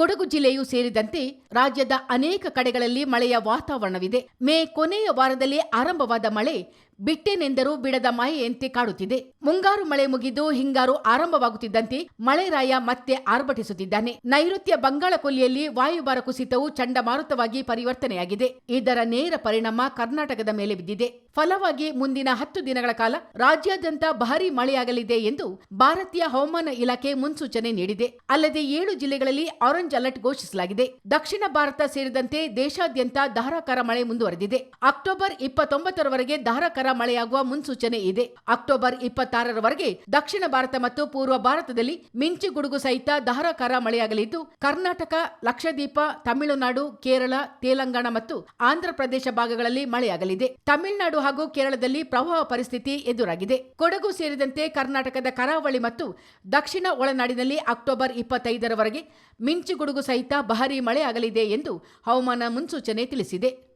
ಕೊಡಗು ಜಿಲ್ಲೆಯೂ ಸೇರಿದಂತೆ ರಾಜ್ಯದ ಅನೇಕ ಕಡೆಗಳಲ್ಲಿ ಮಳೆಯ ವಾತಾವರಣವಿದೆ. ಮೇ ಕೊನೆಯ ವಾರದಲ್ಲಿ ಆರಂಭವಾದ ಮಳೆ ಬಿಟ್ಟೆನೆಂದರೂ ಬಿಡದ ಮಾಯೆಯಂತೆ ಕಾಡುತ್ತಿದೆ. ಮುಂಗಾರು ಮಳೆ ಮುಗಿದು ಹಿಂಗಾರು ಆರಂಭವಾಗುತ್ತಿದ್ದಂತೆ ಮಳೆರಾಯ ಮತ್ತೆ ಆರ್ಭಟಿಸುತ್ತಿದ್ದಾನೆ. ನೈಋತ್ಯ ಬಂಗಾಳ ಕೊಲ್ಲಿಯಲ್ಲಿ ವಾಯುಭಾರ ಕುಸಿತವು ಚಂಡಮಾರುತವಾಗಿ ಪರಿವರ್ತನೆಯಾಗಿದೆ. ಇದರ ನೇರ ಪರಿಣಾಮ ಕರ್ನಾಟಕದ ಮೇಲೆ ಬಿದ್ದಿದೆ. ಫಲವಾಗಿ ಮುಂದಿನ ಹತ್ತು ದಿನಗಳ ಕಾಲ ರಾಜ್ಯಾದ್ಯಂತ ಭಾರೀ ಮಳೆಯಾಗಲಿದೆ ಎಂದು ಭಾರತೀಯ ಹವಾಮಾನ ಇಲಾಖೆ ಮುನ್ಸೂಚನೆ ನೀಡಿದೆ. ಅಲ್ಲದೆ ಏಳು ಜಿಲ್ಲೆಗಳಲ್ಲಿ ಆರೆಂಜ್ ಅಲರ್ಟ್ ಘೋಷಿಸಲಾಗಿದೆ. ದಕ್ಷಿಣ ಭಾರತ ಸೇರಿದಂತೆ ದೇಶಾದ್ಯಂತ ಧಾರಾಕಾರ ಮಳೆ ಮುಂದುವರೆದಿದೆ. ಅಕ್ಟೋಬರ್ ಇಪ್ಪತ್ತೊಂಬತ್ತರವರೆಗೆ ಧಾರಾಕಾರ ಮಳೆಯಾಗುವ ಮುನ್ಸೂಚನೆ ಇದೆ. ಅಕ್ಟೋಬರ್ ಇಪ್ಪತ್ತಾರರವರೆಗೆ ದಕ್ಷಿಣ ಭಾರತ ಮತ್ತು ಪೂರ್ವ ಭಾರತದಲ್ಲಿ ಮಿಂಚು ಗುಡುಗು ಸಹಿತ ಧಾರಾಕಾರ ಮಳೆಯಾಗಲಿದ್ದು, ಕರ್ನಾಟಕ, ಲಕ್ಷದ್ವೀಪ, ತಮಿಳುನಾಡು, ಕೇರಳ, ತೆಲಂಗಾಣ ಮತ್ತು ಆಂಧ್ರಪ್ರದೇಶ ಭಾಗಗಳಲ್ಲಿ ಮಳೆಯಾಗಲಿದೆ. ತಮಿಳುನಾಡು ಹಾಗೂ ಕೇರಳದಲ್ಲಿ ಪ್ರವಾಹ ಪರಿಸ್ಥಿತಿ ಎದುರಾಗಿದೆ. ಕೊಡಗು ಸೇರಿದಂತೆ ಕರ್ನಾಟಕದ ಕರಾವಳಿ ಮತ್ತು ದಕ್ಷಿಣ ಒಳನಾಡಿನಲ್ಲಿ ಅಕ್ಟೋಬರ್ ಇಪ್ಪತ್ತೈದರವರೆಗೆ ಮಿಂಚು ಗುಡುಗು ಸಹಿತ ಭಾರೀ ಮಳೆಯಾಗಲಿದೆ ಎಂದು ಹವಾಮಾನ ಮುನ್ಸೂಚನೆ ತಿಳಿಸಿದೆ.